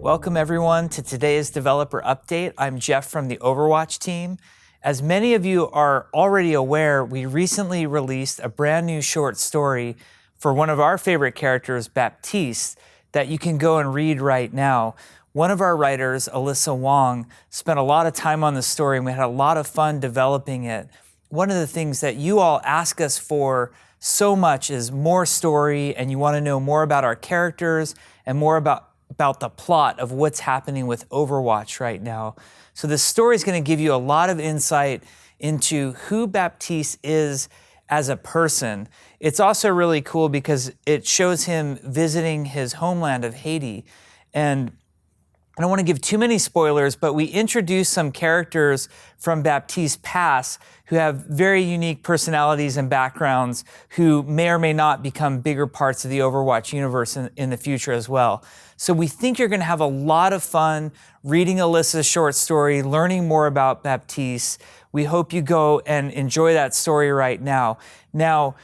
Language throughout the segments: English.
Welcome, everyone, to today's developer update. I'm Jeff from the Overwatch team. As many of you are already aware, we recently released a brand new short story for one of our favorite characters, Baptiste, that you can go and read right now. One of our writers, Alyssa Wong, spent a lot of time on the story and we had a lot of fun developing it. One of the things that you all ask us for so much is more story and you want to know more about our characters and more about about the plot of what's happening with Overwatch right now. So this story is going to give you a lot of insight into who Baptiste is as a person. It's also really cool because it shows him visiting his homeland of Haiti. And I don't want to give too many spoilers, but we introduce some characters from Baptiste past who have very unique personalities and backgrounds who may or may not become bigger parts of the Overwatch universe in, in the future as well. So we think you're going to have a lot of fun reading Alyssa's short story, learning more about Baptiste. We hope you go and enjoy that story right now. Now,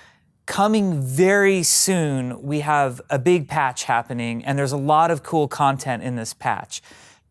coming very soon, we have a big patch happening, and there's a lot of cool content in this patch.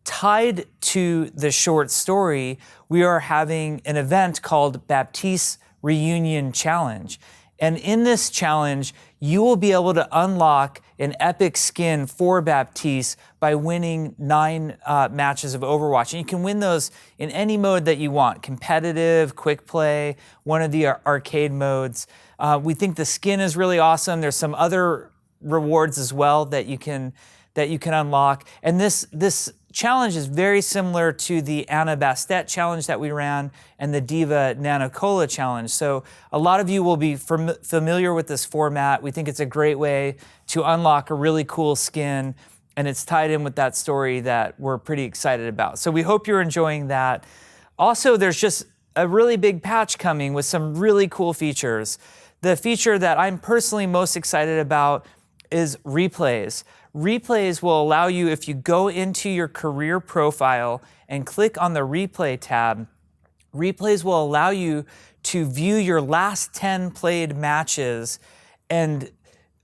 Tied to the short story, we are having an event called Baptiste Reunion Challenge. And in this challenge, you will be able to unlock an epic skin for Baptiste by winning nine uh, matches of Overwatch. And you can win those in any mode that you want competitive, quick play, one of the arcade modes. Uh, we think the skin is really awesome. There's some other rewards as well that you can that you can unlock. And this this challenge is very similar to the Anna Bastet challenge that we ran and the D.Va NanoCola challenge. So a lot of you will be fam- familiar with this format. We think it's a great way to unlock a really cool skin, and it's tied in with that story that we're pretty excited about. So we hope you're enjoying that. Also, there's just a really big patch coming with some really cool features. The feature that I'm personally most excited about is replays. Replays will allow you, if you go into your career profile and click on the replay tab, replays will allow you to view your last 10 played matches and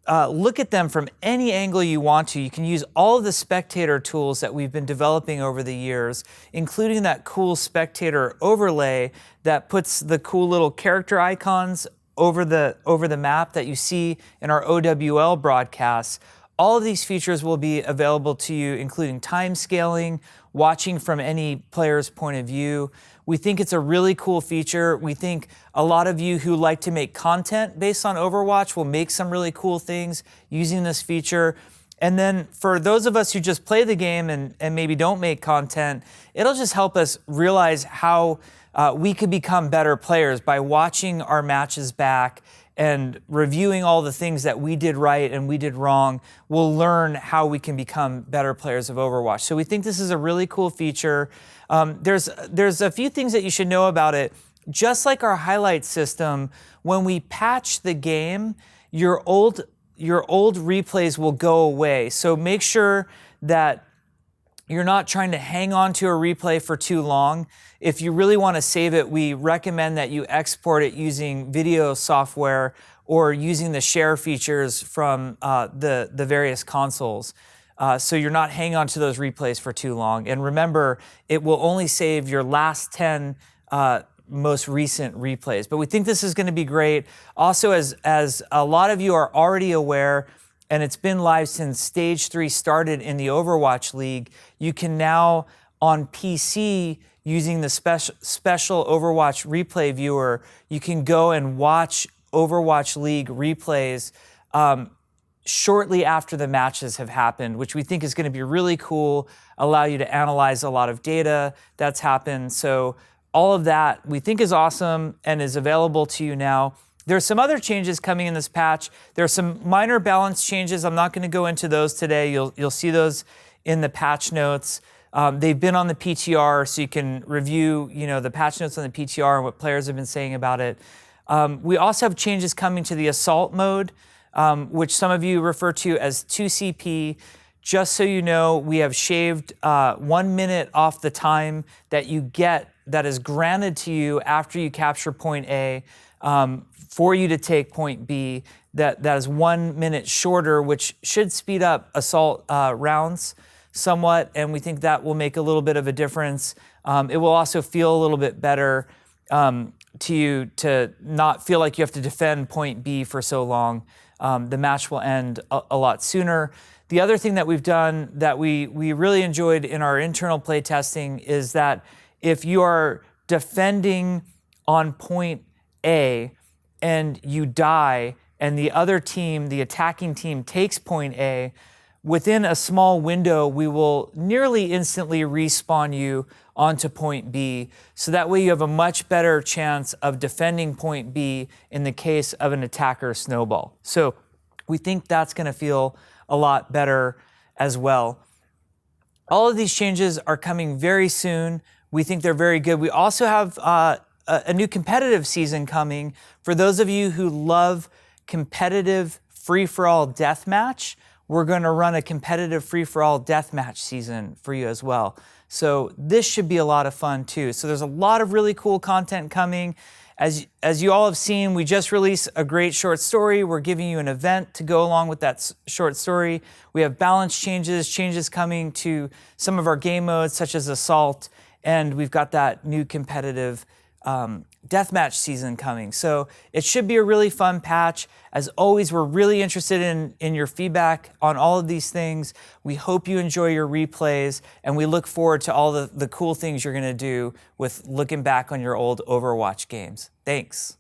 uh, look at them from any angle you want to. You can use all of the spectator tools that we've been developing over the years, including that cool spectator overlay that puts the cool little character icons over the, over the map that you see in our OWL broadcasts all of these features will be available to you, including time scaling, watching from any player's point of view. We think it's a really cool feature. We think a lot of you who like to make content based on Overwatch will make some really cool things using this feature. And then for those of us who just play the game and, and maybe don't make content, it'll just help us realize how uh, we could become better players by watching our matches back and reviewing all the things that we did right and we did wrong, we'll learn how we can become better players of Overwatch. So we think this is a really cool feature. Um, there's there's a few things that you should know about it. Just like our highlight system, when we patch the game, your old your old replays will go away. So make sure that you're not trying to hang on to a replay for too long. If you really want to save it, we recommend that you export it using video software or using the share features from uh, the, the various consoles. Uh, so you're not hanging on to those replays for too long. And remember, it will only save your last 10 uh, most recent replays. But we think this is going to be great. Also, as, as a lot of you are already aware, and it's been live since stage three started in the Overwatch League, you can now on PC using the special special Overwatch replay viewer, you can go and watch Overwatch League replays um, shortly after the matches have happened, which we think is going to be really cool. Allow you to analyze a lot of data that's happened. So all of that we think is awesome and is available to you now. There's some other changes coming in this patch. There are some minor balance changes. I'm not going to go into those today. You'll you'll see those in the patch notes. Um, they've been on the PTR, so you can review, you know, the patch notes on the PTR and what players have been saying about it. Um, we also have changes coming to the assault mode, um, which some of you refer to as 2CP. Just so you know, we have shaved uh, one minute off the time that you get that is granted to you after you capture point A um, for you to take point B. That that is one minute shorter, which should speed up assault uh, rounds. somewhat, and we think that will make a little bit of a difference. Um, it will also feel a little bit better um, to you to not feel like you have to defend point B for so long. Um, the match will end a, a lot sooner. The other thing that we've done that we, we really enjoyed in our internal play testing is that if you are defending on point A and you die, and the other team, the attacking team, takes point A, within a small window, we will nearly instantly respawn you onto point B. So that way you have a much better chance of defending point B in the case of an attacker snowball. So we think that's going to feel a lot better as well. All of these changes are coming very soon. We think they're very good. We also have uh, a, a new competitive season coming. For those of you who love competitive free for all deathmatch, we're going to run a competitive free for all deathmatch season for you as well. So this should be a lot of fun too. So there's a lot of really cool content coming. As, as you all have seen, we just released a great short story. We're giving you an event to go along with that short story. We have balance changes, changes coming to some of our game modes, such as Assault, and we've got that new competitive um, deathmatch season coming. So it should be a really fun patch. As always, we're really interested in, in your feedback on all of these things. We hope you enjoy your replays, and we look forward to all the, the cool things you're going to do with looking back on your old Overwatch games. Thanks.